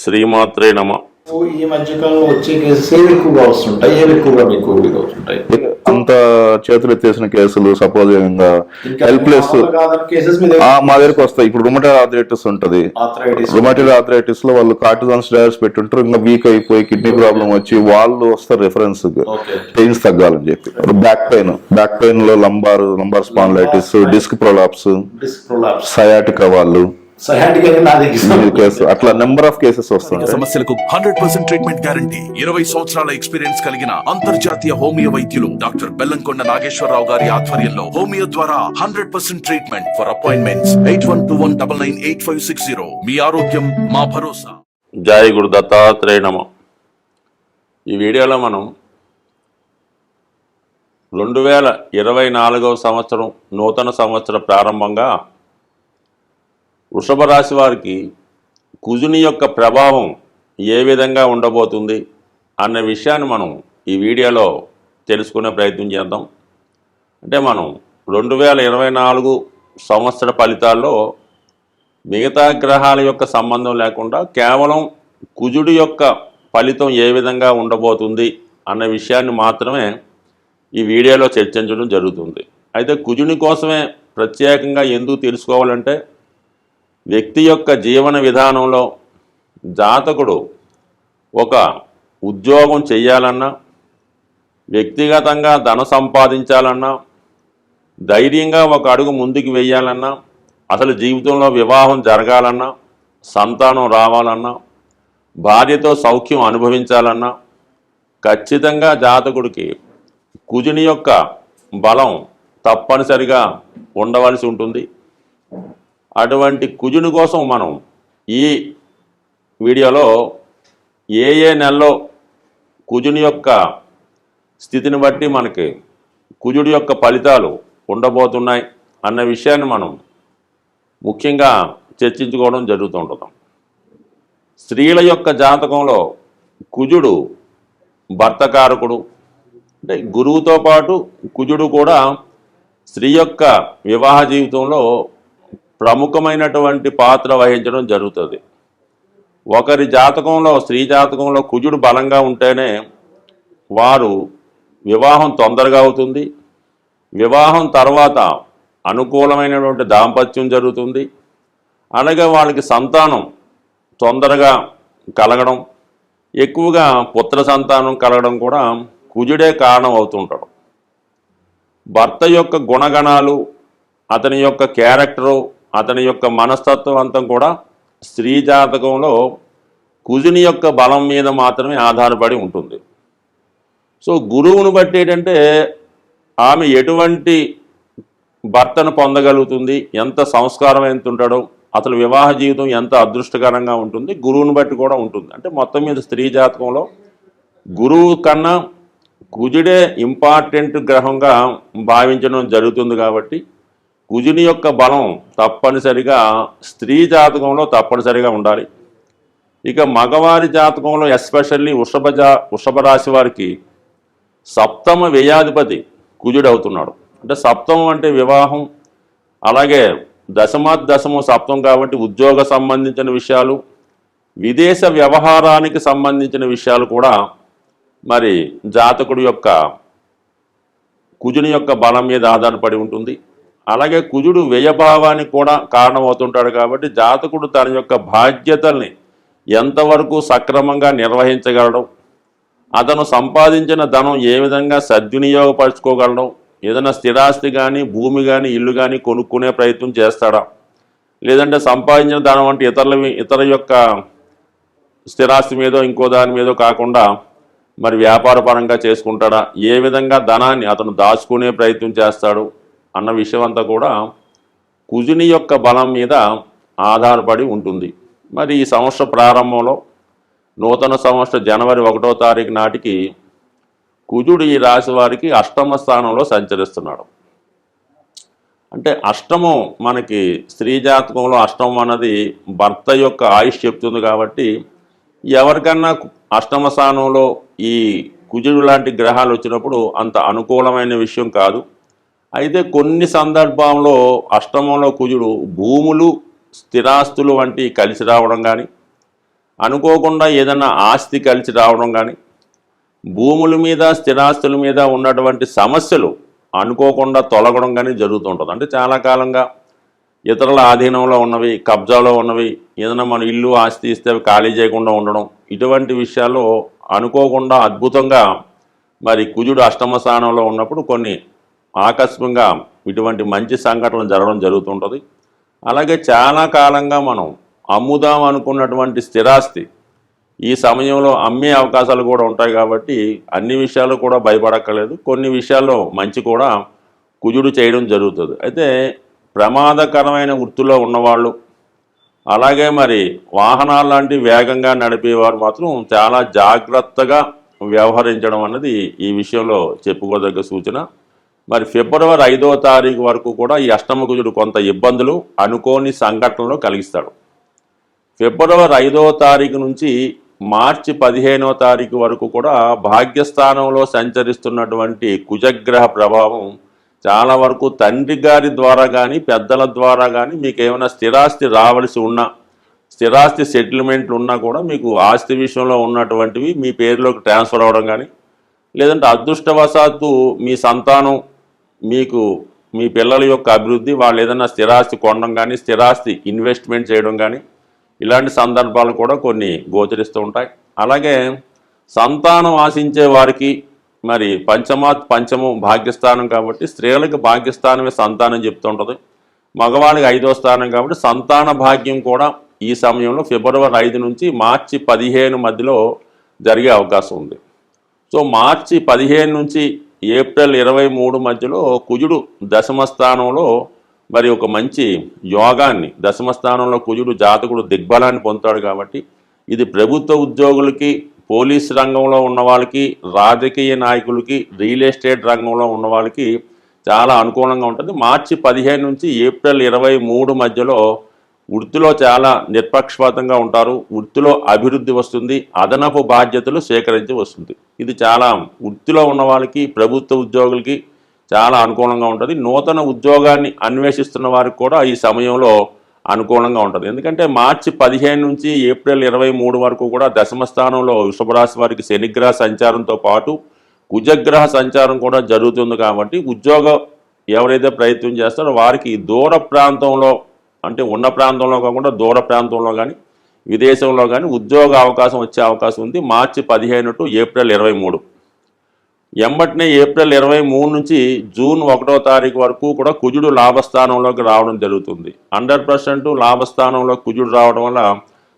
శ్రీమాత్రే నమ. ఈ మధ్యకాలంలో వచ్చే కేసెస్ ఏవి ఎక్కువగా వస్తుంటాయి? ఏవి ఎక్కువగా మీకు అవుతుంటాయి అంత చేతులు ఎత్తేసిన కేసులు సపోజ్ హెల్ప్లెస్ మా దగ్గరకు వస్తాయి. ఇప్పుడు రుమటైడ్ ఆర్థరైటిస్ ఉంటది. ఆర్థరైటిస్ రుమటైడ్ ఆర్థరైటిస్లో వాళ్ళు కార్టిజాన్ స్టైర్స్ పెట్టుంటారు. ఇంకా వీక్ అయిపోయి కిడ్నీ ప్రాబ్లం వచ్చి వాళ్ళు వస్తారు రెఫరెన్స్ ఓకే. పెయిన్స్ తగ్గాలని చెప్పి. Back pain back పెయిన్లో lumbar lumbar spondylitis disc prolapse disc prolapse sciatica వాళ్ళు. కేసు అట్లా నెంబర్ ఆఫ్ కేసెస్ వస్తుంటాయి. సమస్యలకు హండ్రెడ్ పర్సెంట్ ట్రీట్మెంట్ గ్యారంటీ ఇరవై సంవత్సరాల ఎక్స్పీరియన్స్ కలిగిన అంతర్జాతీయ హోమియో వైద్యులు డాక్టర్ బెల్లంకొండ నాగేశ్వరరావు గారి ఆధ్వర్యంలో హోమియో ద్వారా hundred percent treatment for appointments eight one two one double nine eight five six zero మీ ఆరోగ్యం మా భరోసా. జై గురు దత్తాత్రేయ నమ. ఈ వీడియోలో మనం రెండు వేల ఇరవై నాలుగవ సంవత్సరం నూతన సంవత్సర ప్రారంభంగా వృషభ రాశి వారికి కుజుని యొక్క ప్రభావం ఏ విధంగా ఉండబోతుంది అన్న విషయాన్ని మనం ఈ వీడియోలో తెలుసుకునే ప్రయత్నం చేద్దాం. అంటే మనం రెండు వేల ఇరవై నాలుగు సంవత్సర ఫలితాల్లో మిగతా గ్రహాల యొక్క సంబంధం లేకుండా కేవలం కుజుడి యొక్క ఫలితం ఏ విధంగా ఉండబోతుంది అన్న విషయాన్ని మాత్రమే ఈ వీడియోలో చర్చించడం జరుగుతుంది. అయితే కుజుని కోసమే ప్రత్యేకంగా ఎందుకు తెలుసుకోవాలంటే వ్యక్తి యొక్క జీవన విధానంలో జాతకుడు ఒక ఉద్యోగం చేయాలన్నా వ్యక్తిగతంగా ధన సంపాదించాలన్నా ధైర్యంగా ఒక అడుగు ముందుకు వెయ్యాలన్నా అసలు జీవితంలో వివాహం జరగాలన్నా సంతానం రావాలన్నా భార్యతో సౌఖ్యం అనుభవించాలన్నా ఖచ్చితంగా జాతకుడికి కుజుని యొక్క బలం తప్పనిసరిగా ఉండవలసి ఉంటుంది. అటువంటి కుజుని కోసం మనం ఈ వీడియోలో ఏ ఏ నెలలో కుజుని యొక్క స్థితిని బట్టి మనకి కుజుడి యొక్క ఫలితాలు ఉండబోతున్నాయి అన్న విషయాన్ని మనం ముఖ్యంగా చర్చించుకోవడం జరుగుతుంటుంది స్త్రీల యొక్క జాతకంలో కుజుడు భర్తకారకుడు అంటే గురువుతో పాటు కుజుడు కూడా స్త్రీ యొక్క వివాహ జీవితంలో ప్రముఖమైనటువంటి పాత్ర వహించడం జరుగుతుంది. ఒకరి జాతకంలో స్త్రీ జాతకంలో కుజుడు బలంగా ఉంటేనే వారు వివాహం తొందరగా అవుతుంది. వివాహం తర్వాత అనుకూలమైనటువంటి దాంపత్యం జరుగుతుంది. అలాగే వాళ్ళకి సంతానం తొందరగా కలగడం ఎక్కువగా పుత్ర సంతానం కలగడం కూడా కుజుడే కారణం అవుతుంటాడు. భర్త యొక్క గుణగణాలు అతని యొక్క క్యారెక్టరు అతని యొక్క మనస్తత్వం అంతా కూడా స్త్రీ జాతకంలో కుజుని యొక్క బలం మీద మాత్రమే ఆధారపడి ఉంటుంది. సో గురువును బట్టి ఏంటంటే ఆమె ఎటువంటి భర్తను పొందగలుగుతుంది ఎంత సంస్కారం ఎంత ఉంటాడో అసలు వివాహ జీవితం ఎంత అదృష్టకరంగా ఉంటుంది గురువుని బట్టి కూడా ఉంటుంది. అంటే మొత్తం మీద స్త్రీ జాతకంలో గురువు కన్నా కుజుడే ఇంపార్టెంట్ గ్రహంగా భావించడం జరుగుతుంది కాబట్టి కుజుని యొక్క బలం తప్పనిసరిగా స్త్రీ జాతకంలో తప్పనిసరిగా ఉండాలి. ఇక మగవారి జాతకంలో ఎస్పెషల్లీ వృషభ జా వృషభ రాశి వారికి సప్తమ వ్యయాధిపతి కుజుడు అవుతున్నాడు. అంటే సప్తమం అంటే వివాహం అలాగే దశమాత్ దశమం సప్తం కాబట్టి ఉద్యోగ సంబంధించిన విషయాలు విదేశ వ్యవహారానికి సంబంధించిన విషయాలు కూడా మరి జాతకుడి యొక్క కుజుని యొక్క బలం మీద ఆధారపడి ఉంటుంది. అలాగే కుజుడు వ్యయభావానికి కూడా కారణమవుతుంటాడు కాబట్టి జాతకుడు తన యొక్క బాధ్యతల్ని ఎంతవరకు సక్రమంగా నిర్వహించగలడం అతను సంపాదించిన ధనం ఏ విధంగా సద్వినియోగపరచుకోగలడం ఏదైనా స్థిరాస్తి కానీ భూమి కానీ ఇల్లు కానీ కొనుక్కునే ప్రయత్నం చేస్తాడా? లేదంటే సంపాదించిన ధనం అంటే ఇతరుల ఇతర యొక్క స్థిరాస్తి మీదో ఇంకో దాని మీదో కాకుండా మరి వ్యాపార పరంగా చేసుకుంటాడా? ఏ విధంగా ధనాన్ని అతను దాచుకునే ప్రయత్నం చేస్తాడు? అన్న విషయం అంతా కూడా కుజుని యొక్క బలం మీద ఆధారపడి ఉంటుంది. మరి ఈ సంవత్సర ప్రారంభంలో నూతన సంవత్సర జనవరి ఒకటో తారీఖు నాటికి కుజుడు ఈ రాశి వారికి అష్టమ స్థానంలో సంచరిస్తున్నాడు. అంటే అష్టమం మనకి స్త్రీ జాతకంలో అష్టమం అన్నది భర్త యొక్క ఆయుష్ చెప్తుంది కాబట్టి ఎవరికన్నా అష్టమ స్థానంలో ఈ కుజుడు లాంటి గ్రహాలు వచ్చినప్పుడు అంత అనుకూలమైన విషయం కాదు. అయితే కొన్ని సందర్భంలో అష్టమంలో కుజుడు భూములు స్థిరాస్తులు వంటి కలిసి రావడం కానీ అనుకోకుండా ఏదైనా ఆస్తి కలిసి రావడం కానీ భూముల మీద స్థిరాస్తుల మీద ఉన్నటువంటి సమస్యలు అనుకోకుండా తొలగడం కానీ జరుగుతుంటుంది. అంటే చాలా కాలంగా ఇతరుల ఆధీనంలో ఉన్నవి కబ్జాలో ఉన్నవి ఏదైనా మన ఇల్లు ఆస్తి ఇస్తే ఖాళీ చేయకుండా ఉండడం ఇటువంటి విషయాల్లో అనుకోకుండా అద్భుతంగా మరి కుజుడు అష్టమ స్థానంలో ఉన్నప్పుడు కొన్ని ఆకస్మికంగా ఇటువంటి మంచి సంఘటనలు జరగడం జరుగుతుంటుంది. అలాగే చాలా కాలంగా మనం అమ్ముదాం అనుకున్నటువంటి స్థిరాస్తి ఈ సమయంలో అమ్మే అవకాశాలు కూడా ఉంటాయి కాబట్టి అన్ని విషయాలు కూడా భయపడక్కర్లేదు. కొన్ని విషయాల్లో మంచి కూడా కుజుడు చేయడం జరుగుతుంది. అయితే ప్రమాదకరమైన వృత్తిలో ఉన్నవాళ్ళు అలాగే మరి వాహనాలు లాంటి వేగంగా నడిపేవారు మాత్రం చాలా జాగ్రత్తగా వ్యవహరించడం అన్నది ఈ విషయంలో చెప్పుకోదగ్గ సూచన. మరి ఫిబ్రవరి ఐదో తారీఖు వరకు కూడా ఈ అష్టమకుజుడు కొంత ఇబ్బందులు అనుకోని సంఘటనలు కలిగిస్తాడు. ఫిబ్రవరి ఐదో తారీఖు నుంచి మార్చి పదిహేనో తారీఖు వరకు కూడా భాగ్యస్థానంలో సంచరిస్తున్నటువంటి కుజగ్రహ ప్రభావం చాలా వరకు తండ్రి గారి ద్వారా కానీ పెద్దల ద్వారా కానీ మీకు ఏమైనా స్థిరాస్తి రావలసి ఉన్నా స్థిరాస్తి సెటిల్మెంట్లు ఉన్నా కూడా మీకు ఆస్తి విషయంలో ఉన్నటువంటివి మీ పేరులోకి ట్రాన్స్ఫర్ అవ్వడం కానీ లేదంటే అదృష్టవశాత్తు మీ సంతానం మీకు మీ పిల్లల యొక్క అభివృద్ధి వాళ్ళు ఏదైనా స్థిరాస్తి కొనడం కానీ స్థిరాస్తి ఇన్వెస్ట్మెంట్ చేయడం కానీ ఇలాంటి సందర్భాలు కూడా కొన్ని గోచరిస్తూ ఉంటాయి. అలాగే సంతానం ఆశించే వారికి మరి పంచమా పంచమం భాగ్యస్థానం కాబట్టి స్త్రీలకు భాగ్యస్థానమే సంతానం చెప్తుంటుంది మగవాళ్ళకి ఐదో స్థానం కాబట్టి సంతాన భాగ్యం కూడా ఈ సమయంలో ఫిబ్రవరి ఐదు నుంచి మార్చి పదిహేను మధ్యలో జరిగే అవకాశం ఉంది. సో మార్చి పదిహేను నుంచి ఏప్రిల్ ఇరవై మూడు మధ్యలో కుజుడు దశమ స్థానంలో మరి ఒక మంచి యోగాన్ని దశమ స్థానంలో కుజుడు జాతకుడు దిగ్బలాన్ని పొందుతాడు కాబట్టి ఇది ప్రభుత్వ ఉద్యోగులకి పోలీస్ రంగంలో ఉన్న వాళ్ళకి రాజకీయ నాయకులకి రియల్ ఎస్టేట్ రంగంలో ఉన్న వాళ్ళకి చాలా అనుకూలంగా ఉంటుంది. మార్చి పదిహేను నుంచి ఏప్రిల్ ఇరవై మూడు మధ్యలో వృత్తిలో చాలా నిర్పక్షపాతంగా ఉంటారు వృత్తిలో అభివృద్ధి వస్తుంది అదనపు బాధ్యతలు సేకరించి వస్తుంది. ఇది చాలా వృత్తిలో ఉన్న వాళ్ళకి ప్రభుత్వ ఉద్యోగులకి చాలా అనుకూలంగా ఉంటుంది. నూతన ఉద్యోగాన్ని అన్వేషిస్తున్న వారికి కూడా ఈ సమయంలో అనుకూలంగా ఉంటుంది. ఎందుకంటే మార్చి పదిహేను నుంచి ఏప్రిల్ ఇరవై మూడు వరకు కూడా దశమ స్థానంలో వృషభరాశి వారికి శనిగ్రహ సంచారంతో పాటు కుజగ్రహ సంచారం కూడా జరుగుతుంది కాబట్టి ఉద్యోగం ఎవరైతే ప్రయత్నం చేస్తారో వారికి దూర ప్రాంతంలో అంటే ఉన్న ప్రాంతంలో కాకుండా దూర ప్రాంతంలో కానీ విదేశంలో కానీ ఉద్యోగ అవకాశం వచ్చే అవకాశం ఉంది. మార్చి పదిహేను టు ఏప్రిల్ ఇరవై మూడు. ఎంబటినే ఏప్రిల్ ఇరవై మూడు నుంచి జూన్ ఒకటో తారీఖు వరకు కూడా కుజుడు లాభస్థానంలోకి రావడం జరుగుతుంది. హండ్రెడ్ పర్సెంట్ లాభస్థానంలో కుజుడు రావడం వల్ల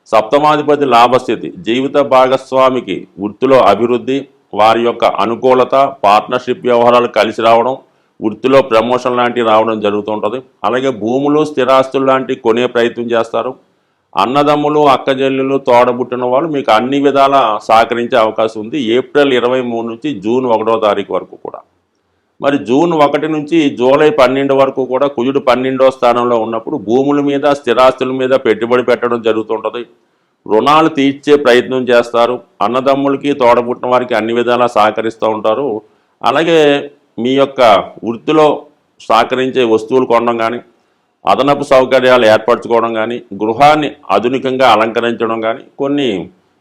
సప్తమాధిపతి లాభస్థితి జీవిత భాగస్వామికి వృత్తిలో అభివృద్ధి వారి యొక్క అనుకూలత పార్ట్నర్షిప్ వ్యవహారాలు కలిసి రావడం వృత్తిలో ప్రమోషన్ లాంటివి రావడం జరుగుతుంటుంది. అలాగే భూములు స్థిరాస్తులు లాంటివి కొనే ప్రయత్నం చేస్తారు. అన్నదమ్ములు అక్కజల్లులు తోడబుట్టిన వాళ్ళు మీకు అన్ని విధాల సహకరించే అవకాశం ఉంది. ఏప్రిల్ ఇరవై మూడు నుంచి జూన్ ఒకటో తారీఖు వరకు కూడా. మరి జూన్ ఒకటి నుంచి జూలై పన్నెండు వరకు కూడా కుజుడు పన్నెండో స్థానంలో ఉన్నప్పుడు భూముల మీద స్థిరాస్తుల మీద పెట్టుబడి పెట్టడం జరుగుతుంటుంది. రుణాలు తీర్చే ప్రయత్నం చేస్తారు. అన్నదమ్ములకి తోడబుట్టిన వారికి అన్ని విధాలా సహకరిస్తూ ఉంటారు. అలాగే మీ యొక్క వృత్తిలో సహకరించే వస్తువులు కొనడం కానీ అదనపు సౌకర్యాలు ఏర్పరచుకోవడం కానీ గృహాన్ని ఆధునికంగా అలంకరించడం కానీ కొన్ని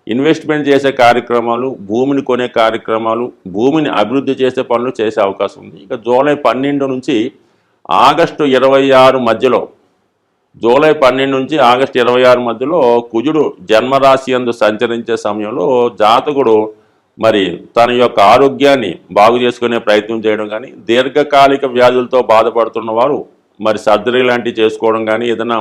ఇన్వెస్ట్మెంట్ చేసే కార్యక్రమాలు భూమిని కొనే కార్యక్రమాలు భూమిని అభివృద్ధి చేసే పనులు చేసే అవకాశం ఉంది. ఇక జూలై పన్నెండు నుంచి ఆగస్టు ఇరవై ఆరు మధ్యలో జూలై పన్నెండు నుంచి ఆగస్టు ఇరవై ఆరు మధ్యలో కుజుడు జన్మరాశి అందు సంచరించే సమయంలో జాతకుడు మరి తన యొక్క ఆరోగ్యాన్ని బాగు చేసుకునే ప్రయత్నం చేయడం కానీ దీర్ఘకాలిక వ్యాధులతో బాధపడుతున్న వారు మరి సర్జరీ లాంటివి చేసుకోవడం కానీ ఏదైనా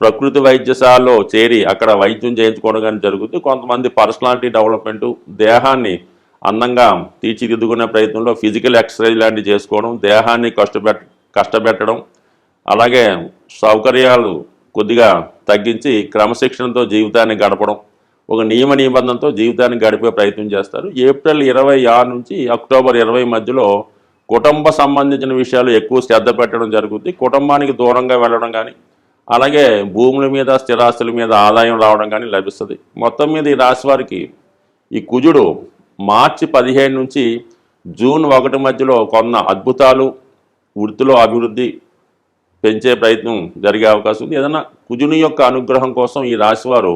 ప్రకృతి వైద్యశాలలో చేరి అక్కడ వైద్యం చేయించుకోవడం కానీ జరుగుతుంది. కొంతమంది పర్సనాలిటీ డెవలప్మెంట్ దేహాన్ని అందంగా తీర్చిదిద్దుకునే ప్రయత్నంలో ఫిజికల్ ఎక్సర్సైజ్ లాంటివి చేసుకోవడం దేహాన్ని కష్టపెట్ కష్టపెట్టడం అలాగే సౌకర్యాలు కొద్దిగా తగ్గించి క్రమశిక్షణతో జీవితాన్ని గడపడం ఒక నియమ నిబంధనతో జీవితాన్ని గడిపే ప్రయత్నం చేస్తారు. ఏప్రిల్ ఇరవై ఆరు నుంచి అక్టోబర్ ఇరవై మధ్యలో కుటుంబ సంబంధించిన విషయాలు ఎక్కువ శ్రద్ధ పెట్టడం జరుగుతుంది కుటుంబానికి దూరంగా వెళ్ళడం కానీ అలాగే భూముల మీద స్థిరాస్తుల మీద ఆదాయం రావడం కానీ లభిస్తుంది. మొత్తం మీద ఈ రాశి వారికి ఈ కుజుడు మార్చి పదిహేను నుంచి జూన్ ఒకటి మధ్యలో కొన్న అద్భుతాలు వృత్తిలో అభివృద్ధి పెంచే ప్రయత్నం జరిగే అవకాశం ఉంది. ఏదైనా కుజుని యొక్క అనుగ్రహం కోసం ఈ రాశివారు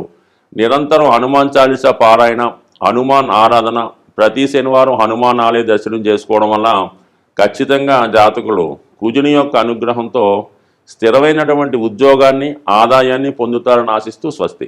నిరంతరం హనుమాన్ చాలీసా పారాయణ హనుమాన్ ఆరాధన ప్రతి శనివారం హనుమాన్ ఆలయ దర్శనం చేసుకోవడం వల్ల ఖచ్చితంగా జాతకులు కుజుని యొక్క అనుగ్రహంతో స్థిరమైనటువంటి ఉద్యోగాన్ని ఆదాయాన్ని పొందుతారని ఆశిస్తూ స్వస్తి.